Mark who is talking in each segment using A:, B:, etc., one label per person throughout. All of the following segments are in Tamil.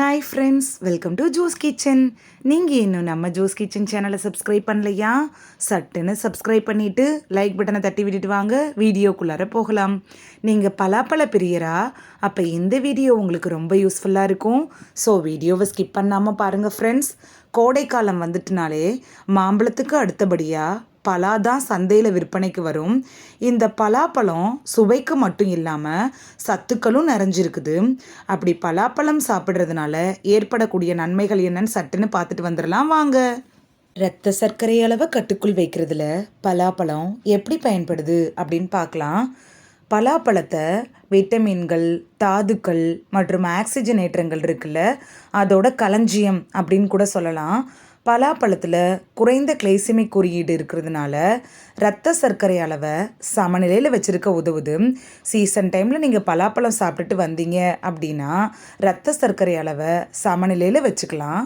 A: Hi friends welcome to juice kitchen நீங்கள் இன்னும் நம்ம ஜூஸ் கிச்சன் சேனலை சப்ஸ்கிரைப் பண்ணலையா? சட்டுன்னு சப்ஸ்கிரைப் பண்ணிவிட்டு லைக் பட்டனை தட்டி விட்டுட்டு வாங்க. வீடியோக்குள்ளார போகலாம். நீங்கள் பலாப்பழ பிரியரா? அப்போ இந்த வீடியோ உங்களுக்கு ரொம்ப யூஸ்ஃபுல்லாக இருக்கும். ஸோ வீடியோவை ஸ்கிப் பண்ணாமல் பாருங்கள் ஃப்ரெண்ட்ஸ் கோடைக்காலம் வந்துட்டுனாலே மாம்பழத்துக்கு அடுத்தபடியாக பலா தான் சந்தையில் விற்பனைக்கு வரும். இந்த பலாப்பழம் சுவைக்கு மட்டும் இல்லாமல் சத்துக்களும் நிறைஞ்சிருக்குது. அப்படி பலாப்பழம் சாப்பிட்றதுனால ஏற்படக்கூடிய நன்மைகள் என்னன்னு சட்டுன்னு பார்த்துட்டு வந்துடலாம் வாங்க. இரத்த சர்க்கரை அளவை கட்டுக்குள் வைக்கிறதுல பலாப்பழம் எப்படி பயன்படுது அப்படின்னு பார்க்கலாம். பலாப்பழத்தை விட்டமின்கள் தாதுக்கள் மற்றும் ஆக்சிஜனேற்றங்கள் இருக்குல்ல அதோட களஞ்சியம் அப்படின்னு கூட சொல்லலாம். பலாப்பழத்தில் குறைந்த கிளைசிமிக் குறியீடு இருக்கிறதுனால ரத்த சர்க்கரை அளவை சமநிலையில் வச்சுருக்க உதவுது. சீசன் டைமில் நீங்கள் பலாப்பழம் சாப்பிட்டுட்டு வந்தீங்க அப்படின்னா ரத்த சர்க்கரை அளவை சமநிலையில் வச்சுக்கலாம்.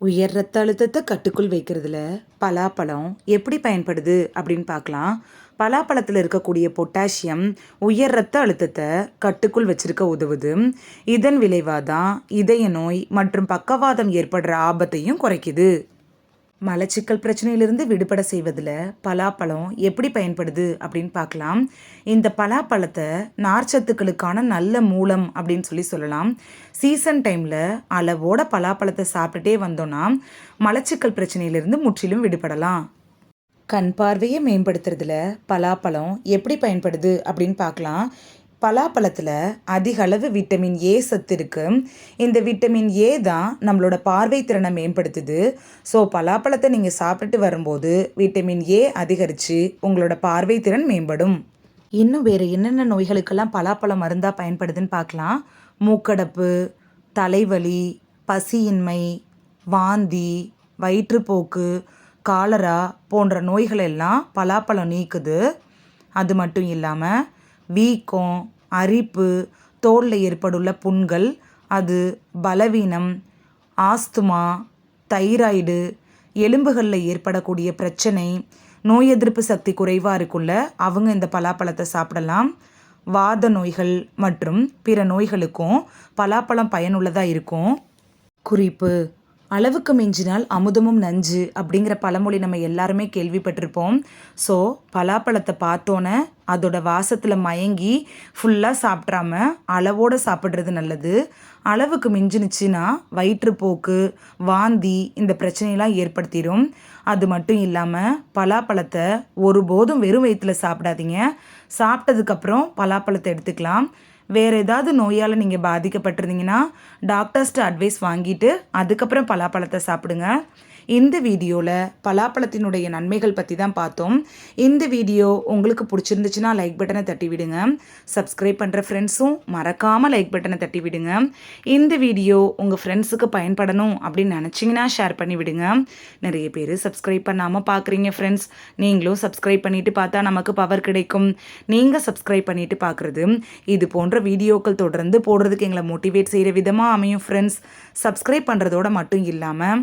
A: உயர் ரத்த அழுத்தத்தை கட்டுக்குள் வைக்கிறதுல பலாப்பழம் எப்படி பயன்படுது அப்படின்னு பார்க்கலாம். பலாப்பழத்தில் இருக்கக்கூடிய பொட்டாசியம் உயர் ரத்த அழுத்தத்தை கட்டுக்குள் வச்சிருக்க உதவுது. இதன் விளைவாக தான் இதய நோய் மற்றும் பக்கவாதம் ஏற்படுற ஆபத்தையும் குறைக்குது. மலச்சிக்கல் பிரச்சனையிலிருந்து விடுபட செய்வதில் பலாப்பழம் எப்படி பயன்படுது அப்படின்னு பார்க்கலாம். இந்த பலாப்பழத்தை நார்ச்சத்துக்களுக்கான நல்ல மூலம் அப்படின்னு சொல்லி சொல்லலாம். சீசன் டைமில் அளவோட பலாப்பழத்தை சாப்பிட்டுட்டே வந்தோன்னா மலச்சிக்கல் பிரச்சனையிலிருந்து முற்றிலும் விடுபடலாம். கண் பார்வையை மேம்படுத்துறதுல பலாப்பழம் எப்படி பயன்படுது அப்படின்னு பார்க்கலாம். பலாப்பழத்தில் அதிக அளவு விட்டமின் ஏ சத்து இருக்குது இந்த விட்டமின் ஏ தான் நம்மளோட பார்வை திறனை மேம்படுத்துது. ஸோ பலாப்பழத்தை நீங்கள் சாப்பிட்டு வரும்போது விட்டமின் ஏ அதிகரித்து உங்களோட பார்வை திறன் மேம்படும். இன்னும் வேறு என்னென்ன நோய்களுக்கெல்லாம் பலாப்பழம் மருந்தாக பயன்படுதுன்னு பார்க்கலாம். மூக்கடப்பு தலைவலி பசியின்மை வாந்தி வயிற்றுப்போக்கு காலரா போன்ற நோய்களெல்லாம் பலாப்பழம் நீக்குது. அது மட்டும் இல்லாமல் வீக்கம் அரிப்பு தோலில் ஏற்படுள்ள புண்கள் அது பலவீனம் ஆஸ்துமா தைராய்டு எலும்புகளில் ஏற்படக்கூடிய பிரச்சனை நோய் எதிர்ப்பு சக்தி குறைவாக இருக்குள்ள அவங்க இந்த பலாப்பழத்தை சாப்பிடலாம். வாத நோய்கள் மற்றும் பிற நோய்களுக்கும் பலாப்பழம் பயனுள்ளதாக இருக்கும். குறிப்பு அளவுக்கு மிஞ்சினால் அமுதமும் நஞ்சு அப்படிங்கிற பழமொழி நம்ம எல்லாருமே கேள்விப்பட்டிருப்போம். ஸோ பலாப்பழத்தை பார்த்தோன்னே அதோட வாசத்தில் மயங்கி ஃபுல்லாக சாப்பிட்றாம அளவோடு சாப்பிட்றது நல்லது. அளவுக்கு மிஞ்சினுச்சுன்னா வயிற்றுப்போக்கு வாந்தி இந்த பிரச்சனையெல்லாம் ஏற்படுத்திடும் அது மட்டும் இல்லாமல் பலாப்பழத்தை ஒருபோதும் வெறும் வயிற்றில் சாப்பிடாதீங்க. சாப்பிட்டதுக்கப்புறம் பலாப்பழத்தை எடுத்துக்கலாம். வேறு ஏதாவது நோயால் நீங்கள் பாதிக்கப்பட்டிருந்தீங்கன்னா டாக்டர்ஸ்ட்டு அட்வைஸ் வாங்கிட்டு அதுக்கப்புறம் பலாப்பழத்தை சாப்பிடுங்க. இந்த வீடியோவில் பலாப்பழத்தினுடைய நன்மைகள் பற்றி தான் பார்த்தோம். இந்த வீடியோ உங்களுக்கு பிடிச்சிருந்துச்சுன்னா லைக் பட்டனை தட்டி விடுங்க. சப்ஸ்கிரைப் பண்ணுற ஃப்ரெண்ட்ஸும் மறக்காமல் லைக் பட்டனை தட்டி விடுங்க. இந்த வீடியோ உங்கள் ஃப்ரெண்ட்ஸுக்கு பயன்படணும் அப்படின்னு நினச்சிங்கன்னா ஷேர் பண்ணி விடுங்க. நிறைய பேர் சப்ஸ்கிரைப் பண்ணாமல் பார்க்குறீங்க ஃப்ரெண்ட்ஸ் நீங்களும் சப்ஸ்கிரைப் பண்ணிவிட்டு பார்த்தா நமக்கு பவர் கிடைக்கும். நீங்கள் சப்ஸ்கிரைப் பண்ணிவிட்டு பார்க்குறது இது போன்ற வீடியோக்கள் தொடர்ந்து போடுறதுக்கு எங்களை மோட்டிவேட் செய்கிற விதமாக அமையும் ஃப்ரெண்ட்ஸ் சப்ஸ்கிரைப் பண்ணுறதோட மட்டும் இல்லாமல்